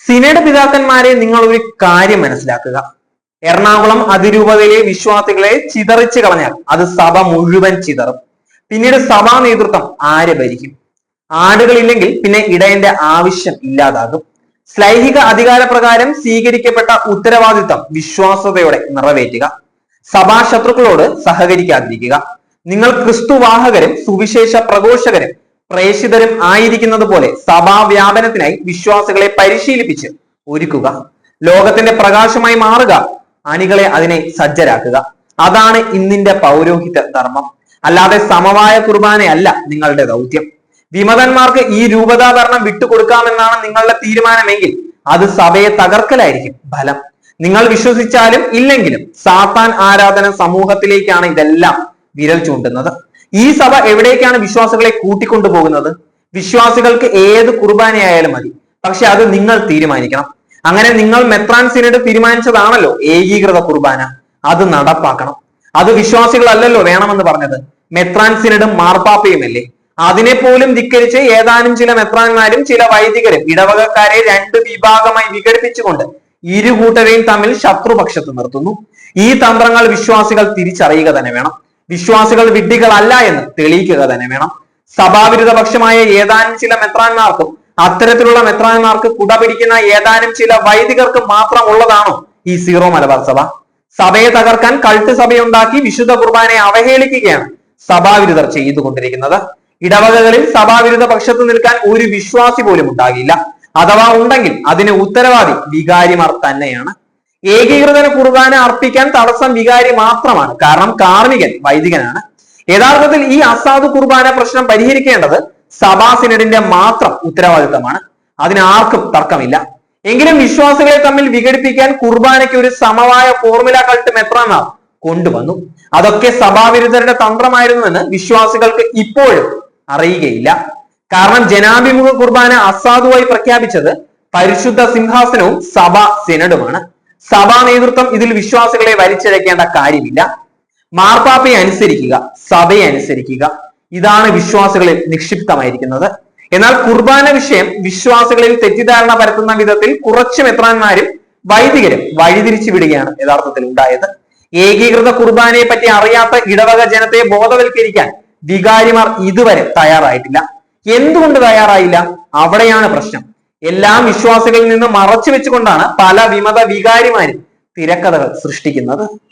Synod പിതാക്കന്മാരെ നിങ്ങൾ ഒരു കാര്യം മനസ്സിലാക്കുക. എറണാകുളം അതിരൂപതയിലെ വിശ്വാസികളെ ചിതറിച്ച് കളഞ്ഞാൽ അത് സഭ മുഴുവൻ ചിതറും. പിന്നീട് സഭാ നേതൃത്വം ആര് ഭരിക്കും? ആടുകളില്ലെങ്കിൽ പിന്നെ ഇടയന്റെ ആവശ്യം ഇല്ലാതാകും. സ്ലൈഹിക അധികാരപ്രകാരം സ്വീകരിക്കപ്പെട്ട ഉത്തരവാദിത്തം വിശ്വാസതയോടെ നിറവേറ്റുക. സഭാ ശത്രുക്കളോട് സഹകരിക്കാതിരിക്കുക. നിങ്ങൾ ക്രിസ്തുവാഹകരും സുവിശേഷ പ്രഘോഷകരും പ്രേഷിതരും ആയിരിക്കുന്നത് പോലെ സഭാവ്യാപനത്തിനായി വിശ്വാസികളെ പരിശീലിപ്പിച്ച് ഒരുക്കുക. ലോകത്തിന്റെ പ്രകാശമായി മാറുക. അണികളെ അതിനെ സജ്ജരാക്കുക. അതാണ് ഇന്നിന്റെ പൗരോഹിത ധർമ്മം. അല്ലാതെ സമവായ കുർബാനയല്ല നിങ്ങളുടെ ദൗത്യം. വിമതന്മാർക്ക് ഈ രൂപതാഭരണം വിട്ടുകൊടുക്കാമെന്നാണ് നിങ്ങളുടെ തീരുമാനമെങ്കിൽ അത് സഭയെ തകർക്കലായിരിക്കും ഫലം. നിങ്ങൾ വിശ്വസിച്ചാലും ഇല്ലെങ്കിലും സാത്താൻ ആരാധന സമൂഹത്തിലേക്കാണ് ഇതെല്ലാം വിരൽ ചൂണ്ടുന്നത്. ഈ സഭ എവിടേക്കാണ് വിശ്വാസികളെ കൂട്ടിക്കൊണ്ടുപോകുന്നത്? വിശ്വാസികൾക്ക് ഏത് കുർബാനയായാലും മതി. പക്ഷെ അത് നിങ്ങൾ തീരുമാനിക്കണം. അങ്ങനെ നിങ്ങൾ മെത്രാൻ സിനഡ് തീരുമാനിച്ചതാണല്ലോ ഏകീകൃത കുർബാന. അത് നടപ്പാക്കണം. അത് വിശ്വാസികളല്ലല്ലോ വേണമെന്ന് പറഞ്ഞത്. മെത്രാൻ സിനഡും മാർപ്പാപ്പയുമല്ലേ? അതിനെ പോലും ധിക്കരിച്ച് ഏതാനും ചില മെത്രാന്മാരും ചില വൈദികരും ഇടവകക്കാരെ രണ്ട് വിഭാഗമായി വിഘടിപ്പിച്ചുകൊണ്ട് ഇരു കൂട്ടരെയും തമ്മിൽ ശത്രുപക്ഷത്ത് നിർത്തുന്നു. ഈ തന്ത്രങ്ങൾ വിശ്വാസികൾ തിരിച്ചറിയുക തന്നെ വേണം. വിശ്വാസികൾ വിഡ്ഢികളല്ല എന്ന് തെളിയിക്കുക തന്നെ വേണം. സഭാവിരുദ്ധ പക്ഷമായ ഏതാനും ചില മെത്രാന്മാർക്കും അത്തരത്തിലുള്ള മെത്രാന്മാർക്ക് കുട പിടിക്കുന്ന ഏതാനും ചില വൈദികർക്ക് മാത്രം ഉള്ളതാണോ ഈ സീറോ മലബാർ സഭ. സഭയെ തകർക്കാൻ കൾട്ട് സഭയുണ്ടാക്കി വിശുദ്ധ കുർബാനയെ അവഹേളിക്കുകയാണ് സഭാവിരുദ്ധർ ചെയ്തുകൊണ്ടിരിക്കുന്നത്. ഇടവകകളിൽ സഭാവിരുദ്ധ പക്ഷത്ത് നിൽക്കാൻ ഒരു വിശ്വാസി പോലും ഉണ്ടാകില്ല. അഥവാ ഉണ്ടെങ്കിൽ അതിന് ഉത്തരവാദി വികാരിമാർ തന്നെയാണ്. ഏകീകൃത കുർബാന അർപ്പിക്കാൻ തടസ്സം വികാരി മാത്രമാണ്. കാരണം കാർമികൻ വൈദികനാണ്. യഥാർത്ഥത്തിൽ ഈ അസാധു കുർബാന പ്രശ്നം പരിഹരിക്കേണ്ടത് സഭാ സിനഡിന്റെ മാത്രം ഉത്തരവാദിത്തമാണ്. അതിനാർക്കും തർക്കമില്ല. എങ്കിലും വിശ്വാസികളെ തമ്മിൽ വിഘടിപ്പിക്കാൻ കുർബാനയ്ക്ക് ഒരു സമവായ ഫോർമുല കൾട്ട് മെത്രാനാർ കൊണ്ടുവന്നു. അതൊക്കെ സഭാവിരുദ്ധരുടെ തന്ത്രമായിരുന്നുവെന്ന് വിശ്വാസികൾക്ക് ഇപ്പോഴും അറിയുകയില്ല. കാരണം ജനാഭിമുഖ കുർബാന അസാധുവായി പ്രഖ്യാപിച്ചത് പരിശുദ്ധ സിംഹാസനവും സഭ സിനഡുമാണ്. സഭാ നേതൃത്വം ഇതിൽ വിശ്വാസികളെ വലിച്ചിഴക്കേണ്ട കാര്യമില്ല. മാർപ്പാപ്പയെ അനുസരിക്കുക സഭയെ അനുസരിക്കുക. ഇതാണ് വിശ്വാസികളിൽ നിക്ഷിപ്തമായിരിക്കുന്നത്. എന്നാൽ കുർബാന വിഷയം വിശ്വാസികളിൽ തെറ്റിദ്ധാരണ പരത്തുന്ന വിധത്തിൽ കുറച്ച് മെത്രാന്മാരും വൈദികരും വഴിതിരിച്ചു വിടുകയാണ് യഥാർത്ഥത്തിൽ ഉണ്ടായത്. ഏകീകൃത കുർബാനയെ പറ്റി അറിയാത്ത ഇടവക ജനത്തെ ബോധവൽക്കരിക്കാൻ വികാരിമാർ ഇതുവരെ തയ്യാറായിട്ടില്ല. എന്തുകൊണ്ട് തയ്യാറായില്ല? അവിടെയാണ് പ്രശ്നം. എല്ലാം വിശ്വാസികളിൽ നിന്ന് മറച്ചു വെച്ചുകൊണ്ടാണ് പല വിമത വികാരിമാരും തിരക്കഥകൾ സൃഷ്ടിക്കുന്നത്.